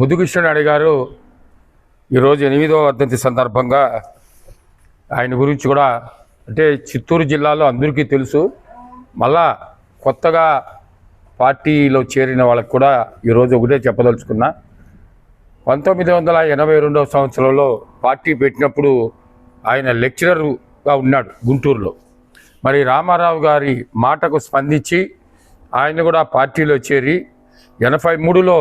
ముదుకృష్ణనాయుడు గారు ఈరోజు ఎనిమిదవ వర్ధంతి సందర్భంగా ఆయన గురించి కూడా అంటే చిత్తూరు జిల్లాలో అందరికీ తెలుసు. మళ్ళా కొత్తగా పార్టీలో చేరిన వాళ్ళకి కూడా ఈరోజు ఒకటే చెప్పదలుచుకున్నా. పంతొమ్మిది వందల ఎనభై రెండవ సంవత్సరంలో పార్టీ పెట్టినప్పుడు ఆయన లెక్చరర్గా ఉన్నాడు గుంటూరులో. మరి రామారావు గారి మాటకు స్పందించి ఆయన కూడా పార్టీలో చేరి ఎనభై మూడులో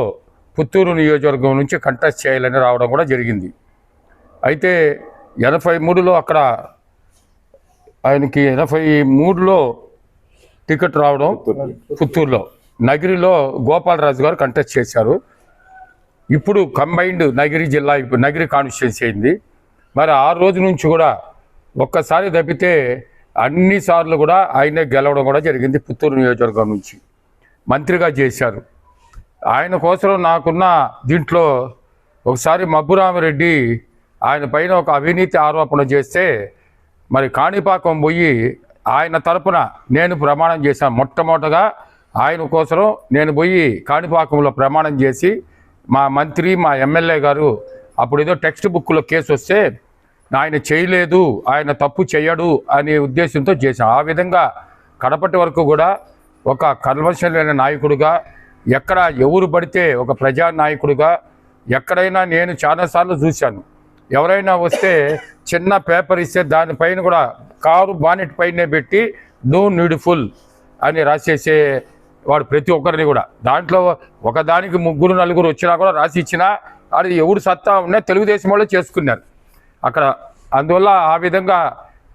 పుత్తూరు నియోజకవర్గం నుంచి కంటెస్ట్ చేయాలని రావడం కూడా జరిగింది. అయితే ఎనభై మూడులో అక్కడ ఆయనకి ఎనభై మూడులో టికెట్ రావడం పుత్తూరులో. నగిరిలో గోపాలరాజు గారు కంటెస్ట్ చేశారు. ఇప్పుడు కంబైన్డ్ నగిరి జిల్లా ఇప్పుడు నగిరి కాన్స్టిట్యున్సీ అయింది. మరి ఆ రోజు నుంచి కూడా ఒక్కసారి తప్పితే అన్నిసార్లు కూడా ఆయనే గెలవడం కూడా జరిగింది పుత్తూరు నియోజకవర్గం నుంచి. మంత్రిగా చేశారు. ఆయన కోసం నాకున్న దీంట్లో ఒకసారి మబ్బురామిరెడ్డి ఆయన పైన ఒక అవినీతి ఆరోపణ చేస్తే మరి కాణిపాకం పోయి ఆయన తరపున నేను ప్రమాణం చేశాను మొట్టమొదటగా ఆయన కోసం నేను పోయి కాణిపాకంలో ప్రమాణం చేసి మా మంత్రి మా ఎమ్మెల్యే గారు అప్పుడు ఏదో టెక్స్ట్ బుక్లో కేసు వస్తే ఆయన చేయలేదు ఆయన తప్పు చేయడు అనే ఉద్దేశంతో చేశాం. ఆ విధంగా కడపటి వరకు కూడా ఒక కన్వర్షన్ లేని నాయకుడిగా ఎక్కడ ఎవరు పడితే ఒక ప్రజానాయకుడిగా ఎక్కడైనా నేను చాలాసార్లు చూశాను. ఎవరైనా వస్తే చిన్న పేపర్ ఇస్తే దానిపైన కూడా కారు బానెట్ పైనే పెట్టి నో నీడ్ఫుల్ అని రాసేసే వాడు ప్రతి ఒక్కరిని కూడా. దాంట్లో ఒకదానికి ముగ్గురు నలుగురు వచ్చినా కూడా రాసి ఇచ్చినా అది ఎవరు సత్తా ఉన్నా తెలుగుదేశం వాళ్ళే చేసుకున్నారు. అక్కడ అందువల్ల ఆ విధంగా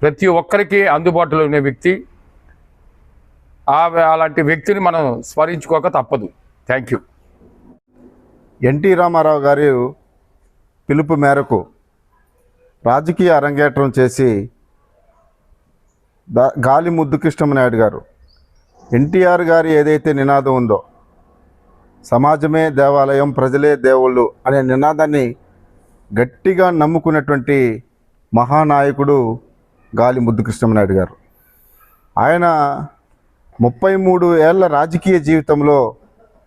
ప్రతి ఒక్కరికి అందుబాటులో ఉన్న వ్యక్తి ఆ అలాంటి వ్యక్తిని మనం స్మరించుకోక తప్పదు. థ్యాంక్ యూ ఎన్టీ రామారావు గారి పిలుపు మేరకు రాజకీయ అరంగేట్రం చేసి దా గాలి ముద్దు కృష్ణమనాయుడు గారు ఎన్టీఆర్ గారి ఏదైతే నినాదం ఉందో సమాజమే దేవాలయం ప్రజలే దేవుళ్ళు అనే నినాదాన్ని గట్టిగా నమ్ముకున్నటువంటి మహానాయకుడు గాలి ముద్దు కృష్ణమనాయుడు గారు. ఆయన ముప్పై మూడు ఏళ్ళ రాజకీయ జీవితంలో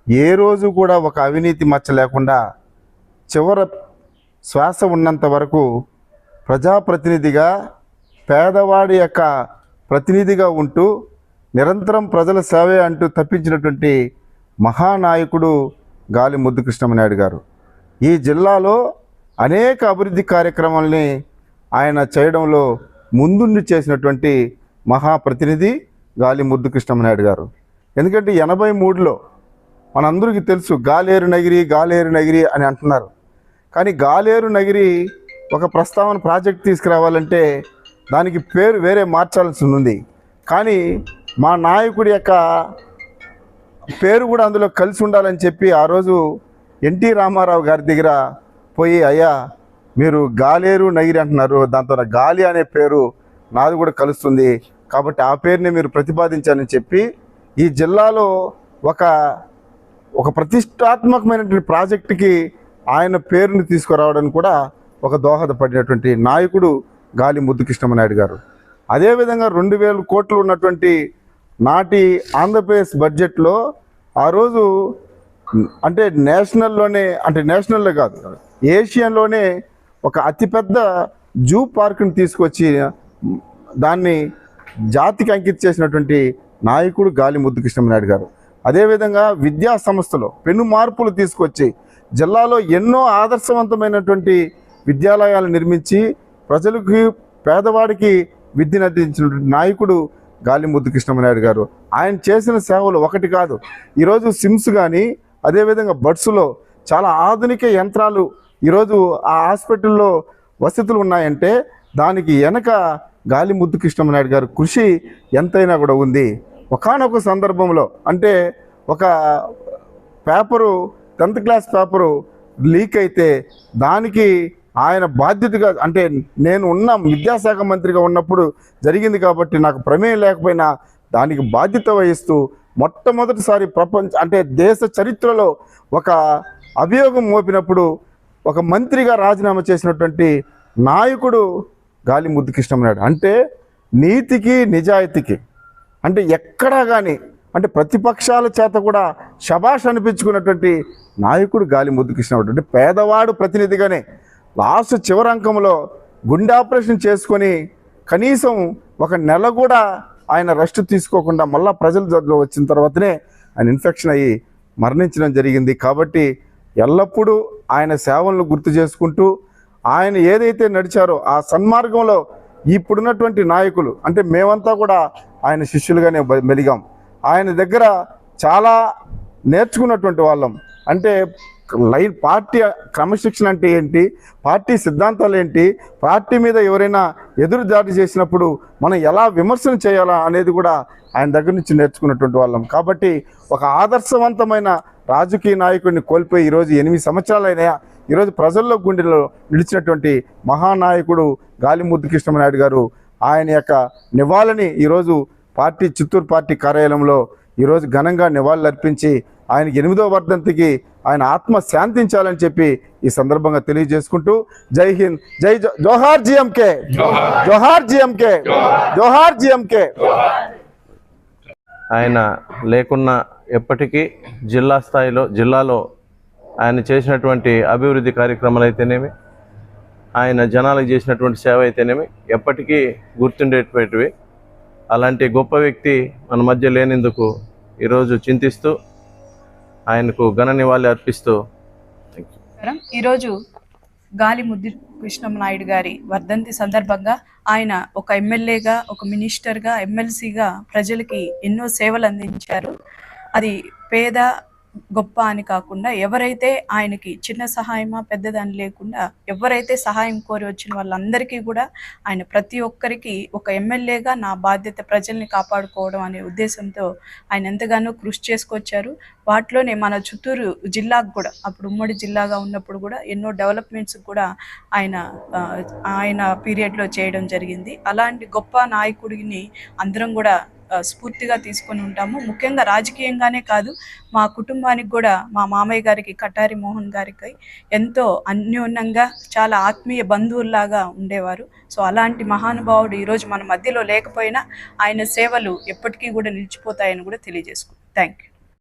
ఏ రోజు కూడా ఒక అవినీతి మచ్చ లేకుండా చివర శ్వాస ఉన్నంత వరకు ప్రజాప్రతినిధిగా పేదవాడి యొక్క ప్రతినిధిగా ఉంటూ నిరంతరం ప్రజల సేవే అంటూ తప్పించినటువంటి మహానాయకుడు గాలి ముద్దు కృష్ణమనాయుడు గారు. ఈ జిల్లాలో అనేక అభివృద్ధి కార్యక్రమాల్ని ఆయన చేయడంలో ముందుండి చేసినటువంటి మహాప్రతినిధి గాలి ముద్దు కృష్ణమనాయుడు గారు. ఎందుకంటే ఎనభై మూడులో మనందరికీ తెలుసు గాలేరు నగిరి గాలేరు నగిరి అని అంటున్నారు. కానీ గాలేరు నగిరి ఒక ప్రస్తావన ప్రాజెక్ట్ తీసుకురావాలంటే దానికి పేరు వేరే మార్చాల్సి ఉంది. కానీ మా నాయకుడి యొక్క పేరు కూడా అందులో కలిసి ఉండాలని చెప్పి ఆ రోజు ఎన్టీ రామారావు గారి దగ్గర పోయి అయ్యా మీరు గాలేరు నగిరి అంటున్నారు. దాంతో గాలి అనే పేరు నాది కూడా కలుస్తుంది. కాబట్టి ఆ పేరుని మీరు ప్రతిపాదించాలని చెప్పి ఈ జిల్లాలో ఒక ఒక ప్రతిష్టాత్మకమైనటువంటి ప్రాజెక్టుకి ఆయన పేరుని తీసుకురావడానికి కూడా ఒక దోహదపడినటువంటి నాయకుడు గాలి ముద్దు కృష్ణమనాయుడు గారు. అదేవిధంగా రెండు వేల కోట్లు ఉన్నటువంటి నాటి ఆంధ్రప్రదేశ్ బడ్జెట్లో ఆ రోజు అంటే నేషనల్లోనే అంటే నేషనల్లో కాదు ఏషియన్లోనే ఒక అతిపెద్ద జూ పార్క్ని తీసుకొచ్చి దాన్ని జాతికి అంకిత చేసినటువంటి నాయకుడు గాలి ముద్దు కృష్ణమనాయుడు గారు. అదేవిధంగా విద్యా సంస్థలో పెను మార్పులు తీసుకొచ్చి జిల్లాలో ఎన్నో ఆదర్శవంతమైనటువంటి విద్యాలయాలు నిర్మించి ప్రజలకు పేదవాడికి విద్యను అందించినటువంటి నాయకుడు గాలిముద్దు కృష్ణమనాయుడు గారు. ఆయన చేసిన సేవలు ఒకటి కాదు. ఈరోజు సిమ్స్ కానీ అదేవిధంగా బడ్స్లో చాలా ఆధునిక యంత్రాలు ఈరోజు ఆ హాస్పిటల్లో వసతులు ఉన్నాయంటే దానికి వెనక గాలి ముద్దు కృష్ణమనాయుడు గారు కృషి ఎంతైనా కూడా ఉంది. ఒకానొక సందర్భంలో అంటే ఒక paper tenth class paper leak అయితే దానికి ఆయన బాధ్యతగా అంటే నేను ఉన్న విద్యాశాఖ మంత్రిగా ఉన్నప్పుడు జరిగింది కాబట్టి నాకు ప్రమేయం లేకపోయినా దానికి బాధ్యత వహిస్తూ మొట్టమొదటిసారి ప్రపంచ అంటే దేశ చరిత్రలో ఒక అభియోగం మోపినప్పుడు ఒక మంత్రిగా రాజీనామా చేసినటువంటి నాయకుడు గాలి ముద్దు కృష్ణమనాయుడు. అంటే నీతికి నిజాయితీకి అంటే ఎక్కడా కానీ అంటే ప్రతిపక్షాల చేత కూడా శబాష్ అనిపించుకున్నటువంటి నాయకుడు గాలి ముద్దు అంటే పేదవాడు ప్రతినిధిగానే లాస్ట్ చివరంకంలో గుండె ఆపరేషన్ చేసుకొని కనీసం ఒక నెల కూడా ఆయన రెస్ట్ తీసుకోకుండా మళ్ళా ప్రజల దగ్గర వచ్చిన తర్వాతనే ఆయన ఇన్ఫెక్షన్ అయ్యి మరణించడం జరిగింది. కాబట్టి ఎల్లప్పుడూ ఆయన సేవలను గుర్తు చేసుకుంటూ ఆయన ఏదైతే నడిచారో ఆ సన్మార్గంలో ఇప్పుడున్నటువంటి నాయకులు అంటే మేమంతా కూడా ఆయన శిష్యులుగానే మెలిగాం. ఆయన దగ్గర చాలా నేర్చుకున్నటువంటి వాళ్ళం. అంటే లైన్ పార్టీ క్రమశిక్షణ అంటే ఏంటి పార్టీ సిద్ధాంతాలు ఏంటి పార్టీ మీద ఎవరైనా ఎదురు దాడి చేసినప్పుడు మనం ఎలా విమర్శన చేయాలా అనేది కూడా ఆయన దగ్గర నుంచి నేర్చుకున్నటువంటి వాళ్ళం. కాబట్టి ఒక ఆదర్శవంతమైన రాజకీయ నాయకుడిని కోల్పోయి ఈరోజు ఎనిమిది సంవత్సరాలైనా ఈరోజు ప్రజల్లో గుండెలో నిలిచినటువంటి మహానాయకుడు గాలిముద్దు కృష్ణమనాయుడు గారు ఆయన యొక్క నివాళిని ఈరోజు పార్టీ చిత్తూరు పార్టీ కార్యాలయంలో ఈరోజు ఘనంగా నివాళులు అర్పించి ఆయనకి ఎనిమిదో వర్ధంతికి ఆయన ఆత్మ శాంతించాలని చెప్పి ఈ సందర్భంగా తెలియజేసుకుంటూ జై హింద్ జై జోహార్ జిఎంకే జోహార్ జిఎంకే జోహార్ జిఎంకే. ఆయన లేకున్నా ఎప్పటికీ జిల్లా స్థాయిలో జిల్లాలో ఆయన చేసినటువంటి అభివృద్ధి కార్యక్రమాలు అయితేనేమి ఆయన జనాలకు చేసినటువంటి సేవ అయితేనేమి ఎప్పటికీ గుర్తుండేటువంటివి. అలాంటి గొప్ప వ్యక్తి మన మధ్య లేనందుకు ఈరోజు చింతిస్తూ ఆయనకు ఘన నివాళి అర్పిస్తూ ఈరోజు గాలి ముద్దు కృష్ణమనాయుడు గారి వర్ధంతి సందర్భంగా ఆయన ఒక ఎమ్మెల్యేగా ఒక మినిస్టర్గా ఎమ్మెల్సీగా ప్రజలకి ఎన్నో సేవలు అందించారు. అది పేద గొప్ప అని కాకుండా ఎవరైతే ఆయనకి చిన్న సహాయమా పెద్దదని లేకుండా ఎవరైతే సహాయం కోరి వచ్చిన వాళ్ళందరికీ కూడా ఆయన ప్రతి ఒక్కరికి ఒక ఎమ్మెల్యేగా నా బాధ్యత ప్రజల్ని కాపాడుకోవడం అనే ఉద్దేశంతో ఆయన ఎంతగానో కృషి చేసుకొచ్చారు. వాటిలోనే మన చిత్తూరు జిల్లాకు కూడా అప్పుడు ఉమ్మడి జిల్లాగా ఉన్నప్పుడు కూడా ఎన్నో డెవలప్మెంట్స్ కూడా ఆయన ఆయన పీరియడ్లో చేయడం జరిగింది. అలాంటి గొప్ప నాయకుడిని అందరం కూడా స్ఫూర్తిగా తీసుకొని ఉంటాము. ముఖ్యంగా రాజకీయంగానే కాదు మా కుటుంబానికి కూడా మా మామయ్య గారికి కటారి మోహన్ గారికి ఎంతో అన్యోన్యంగా చాలా ఆత్మీయ బంధువుల్లాగా ఉండేవారు. సో అలాంటి మహానుభావుడు ఈరోజు మన మధ్యలో లేకపోయినా ఆయన సేవలు ఎప్పటికీ కూడా నిలిచిపోతాయని కూడా తెలియజేసుకుంటాం థ్యాంక్ యూ